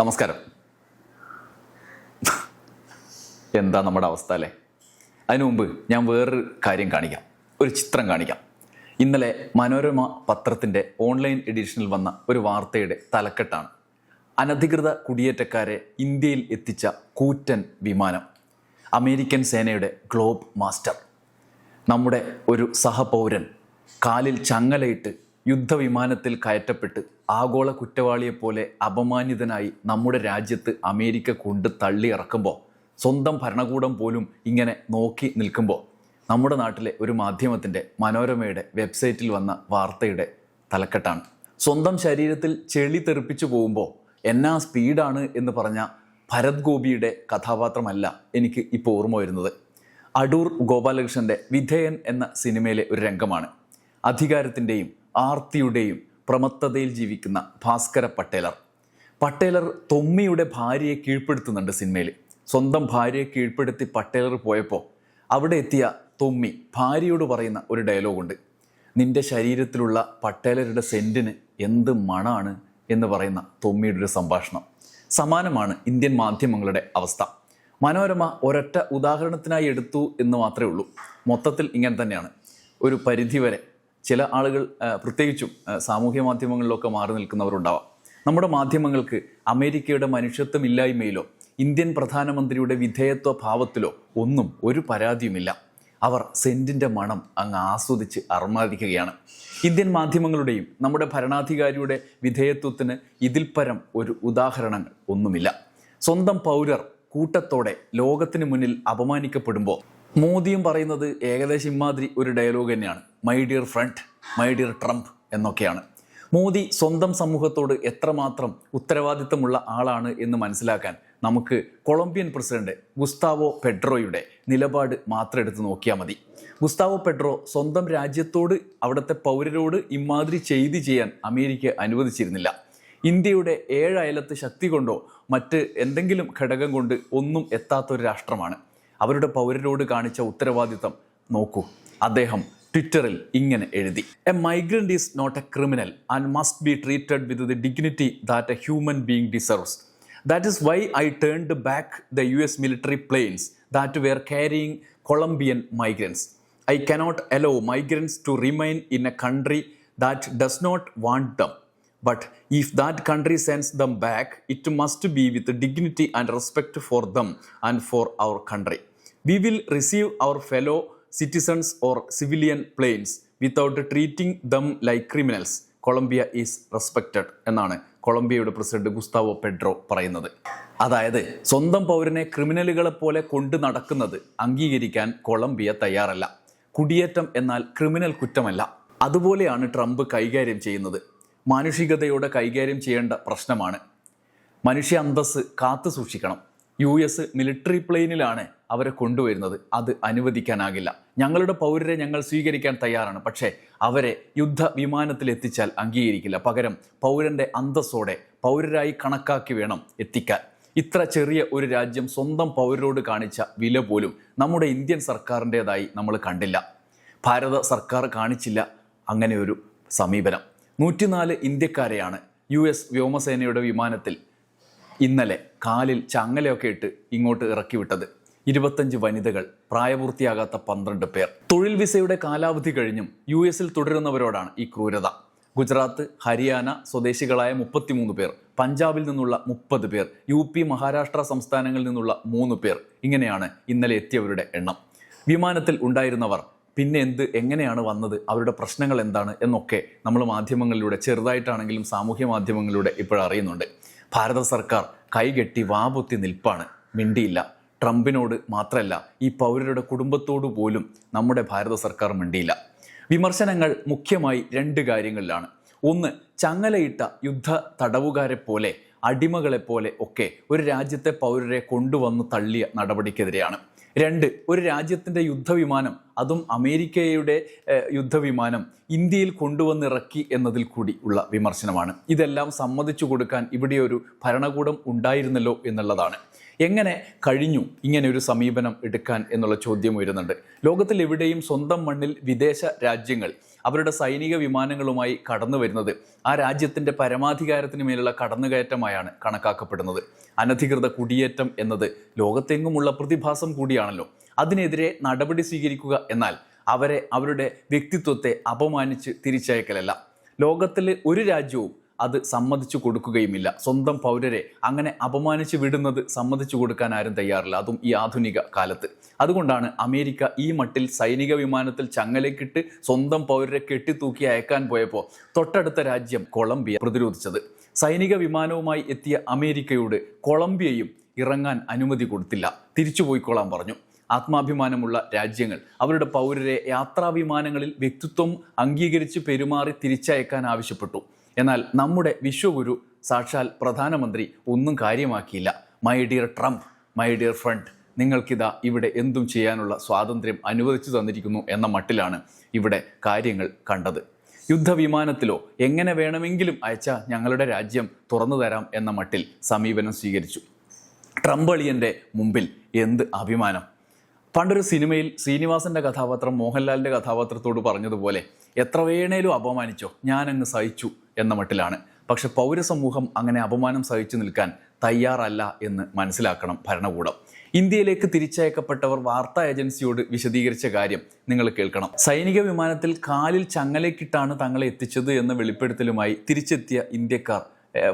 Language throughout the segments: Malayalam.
നമസ്കാരം. എന്താ നമ്മുടെ അവസ്ഥ അല്ലേ? അതിനു മുമ്പ് ഞാൻ വേറൊരു കാര്യം കാണിക്കാം. ഒരു ചിത്രം കാണിക്കാം. ഇന്നലെ മനോരമ പത്രത്തിന്റെ ഓൺലൈൻ എഡിഷനിൽ വന്ന ഒരു വാർത്തയുടെ തലക്കെട്ടാണ്. അനധികൃത കുടിയേറ്റക്കാരെ ഇന്ത്യയിൽ എത്തിച്ച കൂറ്റൻ വിമാനം. അമേരിക്കൻ സേനയുടെ ഗ്ലോബ് മാസ്റ്റർ. നമ്മുടെ ഒരു സഹപൗരൻ കാലിൽ ചങ്ങലയിട്ട് യുദ്ധവിമാനത്തിൽ കയറ്റപ്പെട്ട് ആഗോള കുറ്റവാളിയെപ്പോലെ അപമാനിതനായി നമ്മുടെ രാജ്യത്ത് അമേരിക്ക കൊണ്ട് തള്ളി ഇറക്കുമ്പോൾ സ്വന്തം ഭരണകൂടം പോലും ഇങ്ങനെ നോക്കി നിൽക്കുമ്പോൾ നമ്മുടെ നാട്ടിലെ ഒരു മാധ്യമത്തിന്റെ മനോരമയുടെ വെബ്സൈറ്റിൽ വന്ന വാർത്തയുടെ തലക്കെട്ടാണ്. സ്വന്തം ശരീരത്തിൽ ചെളി തെറിപ്പിച്ചു പോകുമ്പോൾ എന്നാ സ്പീഡാണ് എന്ന് പറഞ്ഞ ഭരത് ഗോപിയുടെ കഥാപാത്രമല്ല എനിക്ക് ഇപ്പോൾ ഓർമ്മ വരുന്നത്. അടൂർ ഗോപാലകൃഷ്ണന്റെ വിധേയൻ എന്ന സിനിമയിലെ ഒരു രംഗമാണ്. അധികാരത്തിന്റെയും ആർത്തിയുടെയും പ്രമത്തതയിൽ ജീവിക്കുന്ന ഭാസ്കര പട്ടേലർ. പട്ടേലർ തൊമ്മിയുടെ ഭാര്യയെ കീഴ്പ്പെടുത്തുന്നുണ്ട് സിനിമയിൽ സ്വന്തം ഭാര്യയെ കീഴ്പ്പെടുത്തി പട്ടേലർ പോയപ്പോൾ അവിടെ എത്തിയ തൊമ്മി ഭാര്യയോട് പറയുന്ന ഒരു ഡയലോഗുണ്ട്. നിന്റെ ശരീരത്തിലുള്ള പട്ടേലരുടെ സെന്റിന് എന്ത് മണാണ്? എന്ന് പറയുന്ന തൊമ്മിയുടെ ഒരു സംഭാഷണം. സമാനമാണ് ഇന്ത്യൻ മാധ്യമങ്ങളുടെ അവസ്ഥ. മനോരമ ഒരൊറ്റ ഉദാഹരണത്തിനായി എടുത്തു എന്ന് മാത്രമേ ഉള്ളൂ. മൊത്തത്തിൽ ഇങ്ങനെ തന്നെയാണ്. ഒരു പരിധിവരെ ചില ആളുകൾ പ്രത്യേകിച്ചും സാമൂഹ്യ മാധ്യമങ്ങളിലൊക്കെ മാറി നിൽക്കുന്നവരുണ്ടാവാം. നമ്മുടെ മാധ്യമങ്ങൾക്ക് അമേരിക്കയുടെ മനുഷ്യത്വമില്ലായ്മയിലോ ഇന്ത്യൻ പ്രധാനമന്ത്രിയുടെ വിധേയത്വ ഭാവത്തിലോ ഒന്നും ഒരു പരാതിയുമില്ല. അവർ സെന്റിന്റെ മണം അങ്ങ് ആസ്വദിച്ച് അർമാദിക്കുകയാണ്. ഇന്ത്യൻ മാധ്യമങ്ങളുടെയും നമ്മുടെ ഭരണാധികാരിയുടെ വിധേയത്വത്തിന് ഇതിൽ പരം ഒരു ഉദാഹരണങ്ങൾ ഒന്നുമില്ല. സ്വന്തം പൗരർ കൂട്ടത്തോടെ ലോകത്തിന് മുന്നിൽ അപമാനിക്കപ്പെടുമ്പോൾ മോദിയും പറയുന്നത് ഏകദേശം ഇമാതിരി ഒരു ഡയലോഗ് തന്നെയാണ്. My dear friend my dear Trump എന്നൊക്കെയാണ്. മോദി സ്വന്തം സമൂഹത്തോട് എത്രമാത്രം ഉത്തരവാദിത്തമുള്ള ആളാണ് എന്ന് മനസ്സിലാക്കാൻ നമുക്ക് കൊളംബിയൻ പ്രസിഡന്റ് ഗുസ്താവോ പെഡ്രോയുടെ നിലപാട് മാത്രം എടുത്ത് നോക്കിയാൽ മതി. ഗുസ്താവോ പെഡ്രോ സ്വന്തം രാജ്യത്തോട് അവിടുത്തെ പൗരരോട് ഇമാതിരി ചെയ്തി ചെയ്യാൻ അമേരിക്ക അനുവദിച്ചിരുന്നില്ല. ഇന്ത്യയുടെ ഏഴ് അയലത്ത് ശക്തി കൊണ്ടോ മറ്റ് എന്തെങ്കിലും ഘടകം കൊണ്ട് ഒന്നും എത്താത്തൊരു രാഷ്ട്രമാണ്. അവരുടെ പൗരരോട് കാണിച്ച ഉത്തരവാദിത്തം നോക്കൂ. അദ്ദേഹം ട്വിറ്ററിൽ ഇങ്ങനെ എഴുതി. A migrant is not a criminal and must be treated with the dignity that a human being deserves that is why I turned back the U S military planes that were carrying Colombian migrants I cannot allow migrants to remain in a country that does not want them but if that country sends them back it must be with dignity and respect for them and for our country. We will receive our fellow citizens or civilian planes without treating them like criminals Colombia is respected എന്നാണ് കൊളംബിയയുടെ പ്രസിഡന്റ് ഗുസ്താവോ പെഡ്രോ പറയുന്നത്. അതായത് സ്വന്തം പൗരനെ ക്രിമിനലുകളെ പോലെ കൊണ്ടു നടക്കുന്നത് അംഗീകരിക്കാൻ കൊളംബിയ തയ്യാറല്ല. കുടിയേറ്റം എന്നാൽ ക്രിമിനൽ കുറ്റമല്ല. അതുപോലെയാണ് ട്രംപ് കൈകാര്യം ചെയ്യുന്നത്. മാനുഷികതയോടെ കൈകാര്യം ചെയ്യേണ്ട പ്രശ്നമാണ്. മനുഷ്യ അന്തസ് കാത്തു സൂക്ഷിക്കണം. യു എസ് മിലിറ്ററി പ്ലെയിനിലാണ് അവരെ കൊണ്ടുവരുന്നത്. അത് അനുവദിക്കാനാകില്ല. ഞങ്ങളുടെ പൗരരെ ഞങ്ങൾ സ്വീകരിക്കാൻ തയ്യാറാണ്. പക്ഷേ അവരെ യുദ്ധ വിമാനത്തിൽ എത്തിച്ചാൽ അംഗീകരിക്കില്ല. പകരം പൗരന്റെ അന്തസ്സോടെ പൗരരായി കണക്കാക്കി വേണം എത്തിക്കാൻ. ഇത്ര ചെറിയ ഒരു രാജ്യം സ്വന്തം പൗരരോട് കാണിച്ച വില പോലും നമ്മുടെ ഇന്ത്യൻ സർക്കാരിന്റെതായി നമ്മൾ കണ്ടില്ല. ഭാരത സർക്കാർ കാണിച്ചില്ല അങ്ങനെ ഒരു സമീപനം. നൂറ്റിനാല് ഇന്ത്യക്കാരെയാണ് യു എസ് വ്യോമസേനയുടെ വിമാനത്തിൽ ഇന്നലെ കാലിൽ ചങ്ങലയൊക്കെ ഇട്ട് ഇങ്ങോട്ട് ഇറക്കി വിട്ടത്. ഇരുപത്തഞ്ച് വനിതകൾ പ്രായപൂർത്തിയാകാത്ത പന്ത്രണ്ട് പേർ. തൊഴിൽ വിസയുടെ കാലാവധി കഴിഞ്ഞും യു എസിൽ തുടരുന്നവരോടാണ് ഈ ക്രൂരത. ഗുജറാത്ത് ഹരിയാന സ്വദേശികളായ മുപ്പത്തിമൂന്ന് പേർ പഞ്ചാബിൽ നിന്നുള്ള മുപ്പത് പേർ യു പി മഹാരാഷ്ട്ര സംസ്ഥാനങ്ങളിൽ നിന്നുള്ള മൂന്ന് പേർ ഇങ്ങനെയാണ് ഇന്നലെ എത്തിയവരുടെ എണ്ണം. വിമാനത്തിൽ ഉണ്ടായിരുന്നവർ പിന്നെ എന്ത് എങ്ങനെയാണ് വന്നത് അവരുടെ പ്രശ്നങ്ങൾ എന്താണ് എന്നൊക്കെ നമ്മൾ മാധ്യമങ്ങളിലൂടെ ചെറുതായിട്ടാണെങ്കിലും സാമൂഹ്യ മാധ്യമങ്ങളിലൂടെ ഇപ്പോൾ അറിയുന്നുണ്ട് ഭാരത സർക്കാർ കൈകെട്ടി വാപൊത്തി നിൽപ്പാണ്. മിണ്ടിയില്ല. ട്രംപിനോട് മാത്രമല്ല ഈ പൗരരുടെ കുടുംബത്തോടു പോലും നമ്മുടെ ഭാരത സർക്കാർ മിണ്ടിയില്ല. വിമർശനങ്ങൾ മുഖ്യമായി രണ്ട് കാര്യങ്ങളിലാണ്. ഒന്ന് ചങ്ങലയിട്ട യുദ്ധ തടവുകാരെ പോലെ അടിമകളെ പോലെ ഒക്കെ ഒരു രാജ്യത്തെ പൗരരെ കൊണ്ടുവന്ന് തള്ളിയ നടപടിക്കെതിരെയാണ്. രണ്ട് ഒരു രാജ്യത്തിന്റെ യുദ്ധവിമാനം അതും അമേരിക്കയുടെ യുദ്ധവിമാനം ഇന്ത്യയിൽ കൊണ്ടുവന്നിറക്കി എന്നതിൽ കൂടി ഉള്ള വിമർശനമാണ്. ഇതെല്ലാം സമ്മതിച്ചു കൊടുക്കാൻ ഇവിടെ ഒരു ഭരണകൂടം ഉണ്ടായിരുന്നല്ലോ എന്നുള്ളതാണ്. എങ്ങനെ കഴിഞ്ഞു ഇങ്ങനെ ഒരു സമീപനം എടുക്കാൻ എന്നുള്ള ചോദ്യം ഉയരുന്നുണ്ട്. ലോകത്തിൽ എവിടെയും സ്വന്തം മണ്ണിൽ വിദേശ രാജ്യങ്ങൾ അവരുടെ സൈനിക വിമാനങ്ങളുമായി കടന്നു വരുന്നത് ആ രാജ്യത്തിന്റെ പരമാധികാരത്തിന് മേലുള്ള കടന്നുകയറ്റമായാണ് കണക്കാക്കപ്പെടുന്നത്. അനധികൃത കുടിയേറ്റം എന്നത് ലോകത്തെങ്ങുമുള്ള പ്രതിഭാസം കൂടിയാണല്ലോ. അതിനെതിരെ നടപടി സ്വീകരിക്കുക എന്നാൽ അവരെ അവരുടെ വ്യക്തിത്വത്തെ അപമാനിച്ച് തിരിച്ചയക്കലല്ല. ലോകത്തിലെ ഒരു രാജ്യവും അത് സമ്മതിച്ചു കൊടുക്കുകയുമില്ല. സ്വന്തം പൗരരെ അങ്ങനെ അപമാനിച്ചു വിടുന്നത് സമ്മതിച്ചു കൊടുക്കാൻ ആരും തയ്യാറില്ല. അതും ഈ ആധുനിക കാലത്ത്. അതുകൊണ്ടാണ് അമേരിക്ക ഈ മട്ടിൽ സൈനിക വിമാനത്തിൽ ചങ്ങലക്കിട്ട് സ്വന്തം പൗരരെ കെട്ടിത്തൂക്കി അയക്കാൻ പോയപ്പോൾ തൊട്ടടുത്ത രാജ്യം കൊളംബിയ പ്രതിരോധിച്ചത്. സൈനിക വിമാനവുമായി എത്തിയ അമേരിക്കയോട് കൊളംബിയയും ഇറങ്ങാൻ അനുമതി കൊടുത്തില്ല. തിരിച്ചു പോയിക്കോളാൻ പറഞ്ഞു. ആത്മാഭിമാനമുള്ള രാജ്യങ്ങൾ അവരുടെ പൗരരെ യാത്രാ വിമാനങ്ങളിൽ വ്യക്തിത്വം അംഗീകരിച്ച് പെരുമാറി തിരിച്ചയക്കാൻ ആവശ്യപ്പെട്ടു. എന്നാൽ നമ്മുടെ വിശ്വഗുരു സാക്ഷാൽ പ്രധാനമന്ത്രി ഒന്നും കാര്യമാക്കിയില്ല. My dear Trump my dear friend നിങ്ങൾക്കിതാ ഇവിടെ എന്തും ചെയ്യാനുള്ള സ്വാതന്ത്ര്യം അനുവദിച്ചു തന്നിരിക്കുന്നു എന്ന മട്ടിലാണ് ഇവിടെ കാര്യങ്ങൾ കണ്ടത്. യുദ്ധവിമാനത്തിലോ എങ്ങനെ വേണമെങ്കിലും അയച്ച ഞങ്ങളുടെ രാജ്യം തുറന്നു തരാം എന്ന മട്ടിൽ സമീപനം സ്വീകരിച്ചു. ട്രംപ് അളിയന്റെ മുമ്പിൽ എന്ത് അഭിമാനം. പണ്ടൊരു സിനിമയിൽ ശ്രീനിവാസന്റെ കഥാപാത്രം മോഹൻലാലിന്റെ കഥാപാത്രത്തോട് പറഞ്ഞതുപോലെ എത്ര വേണേലും അപമാനിച്ചോ ഞാനങ്ങ് സഹിച്ചു. എന്ന മട്ടിലാണ്. പക്ഷെ പൗരസമൂഹം അങ്ങനെ അപമാനം സഹിച്ചു നിൽക്കാൻ തയ്യാറല്ല എന്ന് മനസ്സിലാക്കണം ഭരണകൂടം. ഇന്ത്യയിലേക്ക് തിരിച്ചയക്കപ്പെട്ടവർ വാർത്താ ഏജൻസിയോട് വിശദീകരിച്ച കാര്യം നിങ്ങൾ കേൾക്കണം. സൈനിക വിമാനത്തിൽ കാലിൽ ചങ്ങലേക്കിട്ടാണ് തങ്ങളെ എത്തിച്ചത് എന്ന വെളിപ്പെടുത്തലുമായി തിരിച്ചെത്തിയ ഇന്ത്യക്കാർ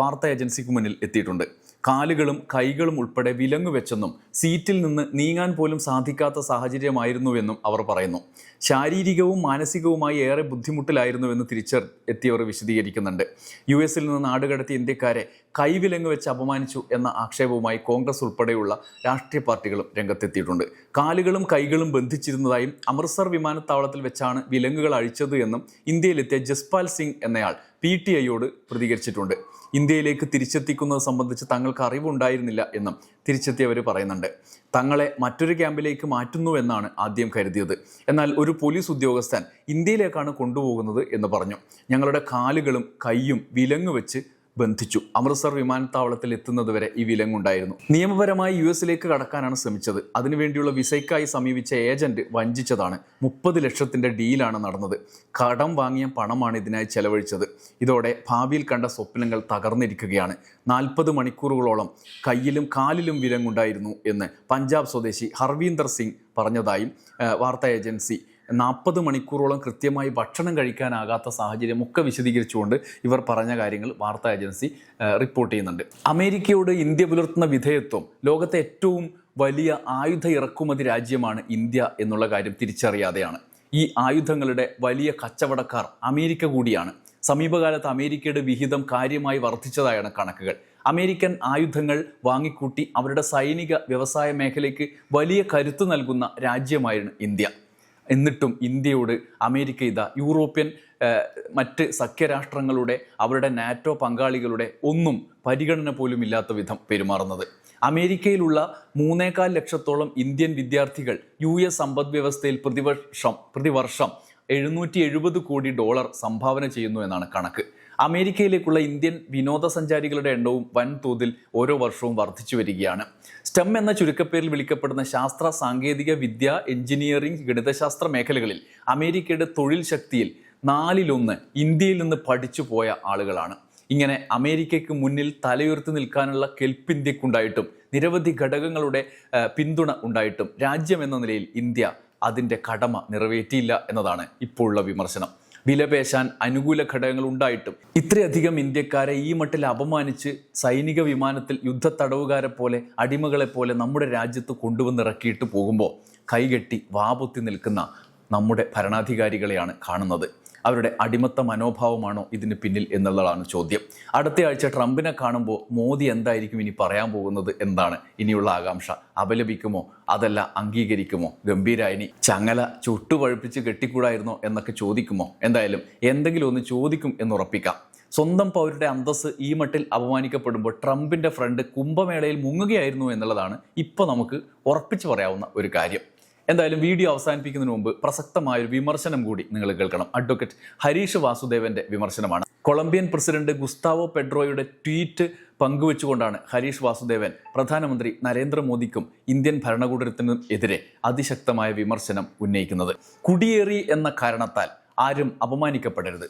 വാർത്താ ഏജൻസിക്ക് മുന്നിൽ എത്തിയിട്ടുണ്ട്. കാലുകളും കൈകളും ഉൾപ്പെടെ വിലങ്ങുവെച്ചെന്നും സീറ്റിൽ നിന്ന് നീങ്ങാൻ പോലും സാധിക്കാത്ത സാഹചര്യമായിരുന്നുവെന്നും അവർ പറയുന്നു. ശാരീരികവും മാനസികവുമായി ഏറെ ബുദ്ധിമുട്ടിലായിരുന്നുവെന്ന് തിരിച്ചർ എത്തിയവർ വിശദീകരിക്കുന്നുണ്ട്. യു എസിൽ നിന്ന് നാടുകടത്തിയ ഇന്ത്യക്കാരെ കൈവിലങ്ങ് വെച്ച് അപമാനിച്ചു എന്ന ആക്ഷേപവുമായി കോൺഗ്രസ് ഉൾപ്പെടെയുള്ള രാഷ്ട്രീയ പാർട്ടികളും രംഗത്തെത്തിയിട്ടുണ്ട്. കാലുകളും കൈകളും ബന്ധിച്ചിരുന്നതായും അമൃത്സർ വിമാനത്താവളത്തിൽ വെച്ചാണ് വിലങ്ങുകൾ അഴിച്ചത് എന്നും ഇന്ത്യയിലെത്തിയ ജസ്പാൽ സിംഗ് എന്നയാൾ പി ടി ഐയോട് പ്രതികരിച്ചിട്ടുണ്ട്. ഇന്ത്യയിലേക്ക് തിരിച്ചെത്തിക്കുന്നത് സംബന്ധിച്ച് തങ്ങൾക്ക് അറിവുണ്ടായിരുന്നില്ല എന്നും തിരിച്ചെത്തിയവർ പറയുന്നുണ്ട്. തങ്ങളെ മറ്റൊരു ക്യാമ്പിലേക്ക് മാറ്റുന്നു എന്നാണ് ആദ്യം കരുതിയത്. എന്നാൽ ഒരു പോലീസ് ഉദ്യോഗസ്ഥൻ ഇന്ത്യയിലേക്കാണ് കൊണ്ടുപോകുന്നത് എന്ന് പറഞ്ഞു. ഞങ്ങളുടെ കാലുകളും കൈയും വിലങ്ങ് വെച്ച് ബന്ധിച്ചു. അമൃത്സർ വിമാനത്താവളത്തിൽ എത്തുന്നത് വരെ ഈ വിലങ്ങുണ്ടായിരുന്നു. നിയമപരമായി യു എസിലേക്ക് കടക്കാനാണ് ശ്രമിച്ചത്. അതിനുവേണ്ടിയുള്ള വിസയ്ക്കായി സമീപിച്ച ഏജന്റ് വഞ്ചിച്ചതാണ്. മുപ്പത് ലക്ഷത്തിന്റെ ഡീലാണ് നടന്നത്. കടം വാങ്ങിയ പണമാണ് ഇതിനായി ചെലവഴിച്ചത്. ഇതോടെ ഭാവിയിൽ കണ്ട സ്വപ്നങ്ങൾ തകർന്നിരിക്കുകയാണ്. നാൽപ്പത് മണിക്കൂറുകളോളം കയ്യിലും കാലിലും വിലങ്ങുണ്ടായിരുന്നു എന്ന് പഞ്ചാബ് സ്വദേശി ഹർവീന്ദർ സിംഗ് പറഞ്ഞതായും വാർത്താ ഏജൻസി നാൽപ്പത് മണിക്കൂറോളം കൃത്യമായി ഭക്ഷണം കഴിക്കാനാകാത്ത സാഹചര്യം ഒക്കെ വിശദീകരിച്ചുകൊണ്ട് ഇവർ പറഞ്ഞ കാര്യങ്ങൾ വാർത്താ ഏജൻസി റിപ്പോർട്ട് ചെയ്യുന്നുണ്ട്. അമേരിക്കയോട് ഇന്ത്യ പുലർത്തുന്ന വിധേയത്വം ലോകത്തെ ഏറ്റവും വലിയ ആയുധ ഇറക്കുമതി രാജ്യമാണ് ഇന്ത്യ എന്നുള്ള കാര്യം തിരിച്ചറിയാതെയാണ്. ഈ ആയുധങ്ങളുടെ വലിയ കച്ചവടക്കാർ അമേരിക്ക കൂടിയാണ്. സമീപകാലത്ത് അമേരിക്കയുടെ വിഹിതം കാര്യമായി വർദ്ധിച്ചതായാണ് കണക്കുകൾ. അമേരിക്കൻ ആയുധങ്ങൾ വാങ്ങിക്കൂട്ടി അവരുടെ സൈനിക വ്യവസായ മേഖലയ്ക്ക് വലിയ കരുത്ത് നൽകുന്ന രാജ്യമായിരുന്നു ഇന്ത്യ. എന്നിട്ടും ഇന്ത്യയോട് അമേരിക്ക ഇതാ യൂറോപ്യൻ മറ്റ് സഖ്യരാഷ്ട്രങ്ങളുടെ അവരുടെ നാറ്റോ പങ്കാളികളുടെ ഒന്നും പരിഗണന പോലും ഇല്ലാത്ത വിധം പെരുമാറുന്നത്. അമേരിക്കയിലുള്ള മൂന്നേകാൽ ലക്ഷത്തോളം ഇന്ത്യൻ വിദ്യാർത്ഥികൾ യു എസ് സമ്പദ് വ്യവസ്ഥയിൽ പ്രതിവർഷം പ്രതിവർഷം എഴുന്നൂറ്റി എഴുപത് കോടി ഡോളർ സംഭാവന ചെയ്യുന്നു എന്നാണ് കണക്ക്. അമേരിക്കയിലേക്കുള്ള ഇന്ത്യൻ വിനോദസഞ്ചാരികളുടെ എണ്ണവും വൻതോതിൽ ഓരോ വർഷവും വർദ്ധിച്ചു വരികയാണ്. സ്റ്റെം എന്ന ചുരുക്കപ്പേരിൽ വിളിക്കപ്പെടുന്ന ശാസ്ത്ര സാങ്കേതിക വിദ്യ എഞ്ചിനീയറിംഗ് ഗണിതശാസ്ത്ര മേഖലകളിൽ അമേരിക്കയുടെ തൊഴിൽ ശക്തിയിൽ നാലിലൊന്ന് ഇന്ത്യയിൽ നിന്ന് പഠിച്ചു പോയ ആളുകളാണ്. ഇങ്ങനെ അമേരിക്കയ്ക്ക് മുന്നിൽ തലയുയർത്തി നിൽക്കാനുള്ള കെൽപ്പിന്ത്യക്കുണ്ടായിട്ടും നിരവധി ഘടകങ്ങളുടെ പിന്തുണ ഉണ്ടായിട്ടും രാജ്യം എന്ന നിലയിൽ ഇന്ത്യ അതിന്റെ കടമ നിറവേറ്റിയില്ല എന്നതാണ് ഇപ്പോഴുള്ള വിമർശനം. വിലപേശാൻ അനുകൂല ഘടകങ്ങൾ ഉണ്ടായിട്ടും. ഇത്രയധികം ഇന്ത്യക്കാരെ ഈ മട്ടിൽ അപമാനിച്ച് സൈനിക വിമാനത്തിൽ യുദ്ധ തടവുകാരെ പോലെ അടിമകളെ പോലെ നമ്മുടെ രാജ്യത്ത് കൊണ്ടുവന്നിറക്കിയിട്ട് പോകുമ്പോൾ കൈകെട്ടി വാപൊത്തി നിൽക്കുന്ന നമ്മുടെ ഭരണാധികാരികളെയാണ് കാണുന്നത്. അവരുടെ അടിമത്ത മനോഭാവമാണോ ഇതിന് പിന്നിൽ എന്നുള്ളതാണ് ചോദ്യം. അടുത്ത ആഴ്ച ട്രംപിനെ കാണുമ്പോൾ മോദി എന്തായിരിക്കും ഇനി പറയാൻ പോകുന്നത് എന്താണ്? ഇനിയുള്ള ആകാംക്ഷ. അപലപിക്കുമോ? അതല്ല അംഗീകരിക്കുമോ? ഗംഭീരായിനി ചങ്ങല ചുട്ടുപഴുപ്പിച്ച് കെട്ടിക്കൂടായിരുന്നോ എന്നൊക്കെ ചോദിക്കുമോ? എന്തായാലും എന്തെങ്കിലും ഒന്ന് ചോദിക്കും എന്നുറപ്പിക്കാം സ്വന്തം പൗരരുടെ അന്തസ് ഈ മട്ടിൽ അപമാനിക്കപ്പെടുമ്പോൾ ട്രംപിന്റെ ഫ്രണ്ട് കുംഭമേളയിൽ മുങ്ങുകയായിരുന്നു എന്നുള്ളതാണ് ഇപ്പോൾ നമുക്ക് ഉറപ്പിച്ചു പറയാവുന്ന ഒരു കാര്യം. എന്തായാലും വീഡിയോ അവസാനിപ്പിക്കുന്നതിന് മുമ്പ് പ്രസക്തമായ ഒരു വിമർശനം കൂടി നിങ്ങൾ കേൾക്കണം. അഡ്വക്കേറ്റ് ഹരീഷ് വാസുദേവന്റെ വിമർശനമാണ്. കൊളംബിയൻ പ്രസിഡന്റ് ഗുസ്താവോ പെഡ്രോയുടെ ട്വീറ്റ് പങ്കുവെച്ചുകൊണ്ടാണ് ഹരീഷ് വാസുദേവൻ പ്രധാനമന്ത്രി നരേന്ദ്രമോദിക്കും ഇന്ത്യൻ ഭരണകൂടത്തിനും എതിരെ അതിശക്തമായ വിമർശനം ഉന്നയിക്കുന്നത്. കുടിയേറി എന്ന കാരണത്താൽ ആരും അപമാനിക്കപ്പെടരുത്.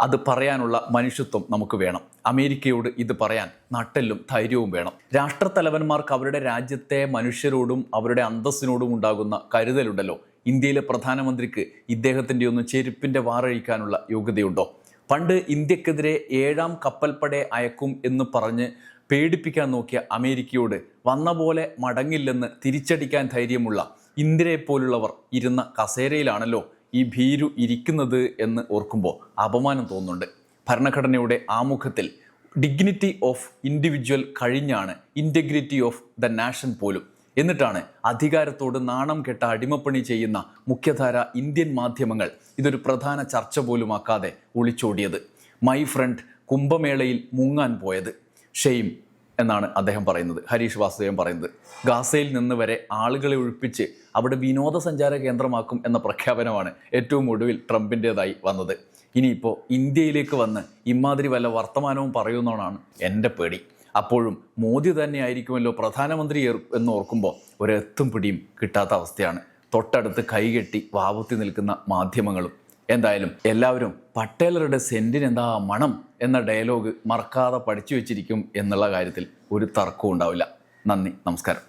അത് പറയാനുള്ള മനുഷ്യത്വം നമുക്ക് വേണം. അമേരിക്കയോട് ഇത് പറയാൻ നട്ടെല്ലും ധൈര്യവും വേണം. രാഷ്ട്രത്തലവന്മാർക്ക് അവരുടെ രാജ്യത്തെ മനുഷ്യരോടും അവരുടെ അന്തസ്സിനോടും ഉണ്ടാകുന്ന കരുതലുണ്ടല്ലോ. ഇന്ത്യയിലെ പ്രധാനമന്ത്രിക്ക് ഇദ്ദേഹത്തിന്റെ ഒന്നും ചെരുപ്പിന്റെ വാറഴിക്കാനുള്ള യോഗ്യതയുണ്ടോ? പണ്ട് ഇന്ത്യക്കെതിരെ ഏഴാം കപ്പൽപ്പടെ അയക്കും എന്ന് പറഞ്ഞ് പേടിപ്പിക്കാൻ നോക്കിയ അമേരിക്കയോട് വന്ന പോലെ മടങ്ങില്ലെന്ന് തിരിച്ചടിക്കാൻ ധൈര്യമുള്ള ഇന്ദിരയെപ്പോലുള്ളവർ ഇരുന്ന കസേരയിലാണല്ലോ ഈ ഭീരു ഇരിക്കുന്നത് എന്ന് ഓർക്കുമ്പോൾ അപമാനം തോന്നുന്നുണ്ട്. ഭരണഘടനയുടെ ആമുഖത്തിൽ ഡിഗ്നിറ്റി ഓഫ് ഇൻഡിവിജ്വൽ കഴിഞ്ഞാണ് ഇന്റഗ്രിറ്റി ഓഫ് ദ നാഷൻ പോലും. എന്നിട്ടാണ് അധികാരത്തോട് നാണം കെട്ട അടിമപ്പണി ചെയ്യുന്ന മുഖ്യധാര ഇന്ത്യൻ മാധ്യമങ്ങൾ ഇതൊരു പ്രധാന ചർച്ച പോലുമാക്കാതെ ഒളിച്ചോടിയത്. മൈ ഫ്രണ്ട് കുംഭമേളയിൽ മുങ്ങാൻ പോയത്. ഷെയ്ം എന്നാണ് അദ്ദേഹം പറയുന്നത് ഹരീഷ് വാസുദേവൻ പറയുന്നത്. ഗാസയിൽ നിന്ന് വരെ ആളുകളെ ഒഴിപ്പിച്ച് അവിടെ വിനോദസഞ്ചാര കേന്ദ്രമാക്കും എന്ന പ്രഖ്യാപനമാണ് ഏറ്റവും ഒടുവിൽ ട്രംപിന്റെതായി വന്നത്. ഇനിയിപ്പോൾ ഇന്ത്യയിലേക്ക് വന്ന് ഇമാതിരി വല്ല വർത്തമാനവും പറയുന്നതാണ് എന്റെ പേടി. അപ്പോഴും മോദി തന്നെ ആയിരിക്കുമല്ലോ പ്രധാനമന്ത്രി എന്ന് ഓർക്കുമ്പോൾ ഒരെത്തും പിടിയും കിട്ടാത്ത അവസ്ഥയാണ്. തൊട്ടടുത്ത് കൈകെട്ടി വാവുത്തി നിൽക്കുന്ന മാധ്യമങ്ങളും എന്തായാലും എല്ലാവരും പട്ടേലറുടെ സെന്റിന് എന്താ മണം എന്ന ഡയലോഗ് മറക്കാതെ പഠിച്ചു വെച്ചിരിക്കും എന്നുള്ള കാര്യത്തിൽ ഒരു തർക്കവും ഉണ്ടാവില്ല. നന്ദി നമസ്കാരം.